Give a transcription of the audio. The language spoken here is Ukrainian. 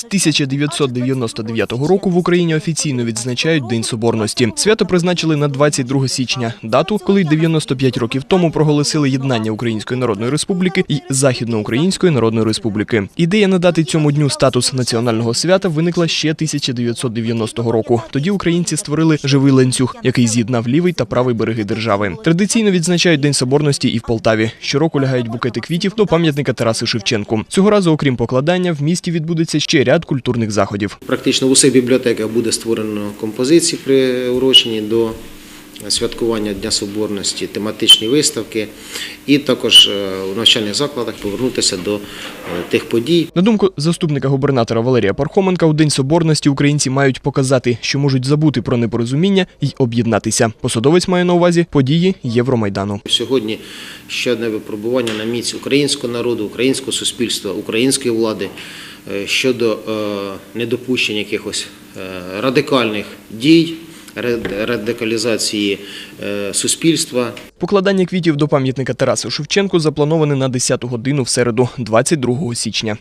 З 1999 року в Україні офіційно відзначають День Соборності. Свято призначили на 22 січня, дату, коли 95 років тому проголосили єднання Української Народної Республіки і Західноукраїнської Народної Республіки. Ідея надати цьому дню статус національного свята виникла ще 1990 року. Тоді українці створили живий ланцюг, який з'єднав лівий та правий береги держави. Традиційно відзначають День Соборності і в Полтаві. Щороку лягають букети квітів до пам'ятника Тарасу Шевченку. Цього разу, окрім покладання, в місті відбудеться ще ряд культурних заходів. Практично в усіх бібліотеках буде створено композиції приурочені до святкування Дня Соборності, тематичні виставки, і також е, у навчальних закладах повернутися до е, тих подій, На думку заступника губернатора Валерія Пархоменка, у День Соборності українці мають показати, що можуть забути про непорозуміння і об'єднатися. Посадовець має на увазі події Євромайдану. Сьогодні ще одне випробування на міць українського народу, українського суспільства, української влади е, щодо е, недопущення якихось е, радикальних дій, радикалізації е, суспільства. Покладання квітів до пам'ятника Тарасу Шевченку заплановане на 10 годину в середу, 22 січня.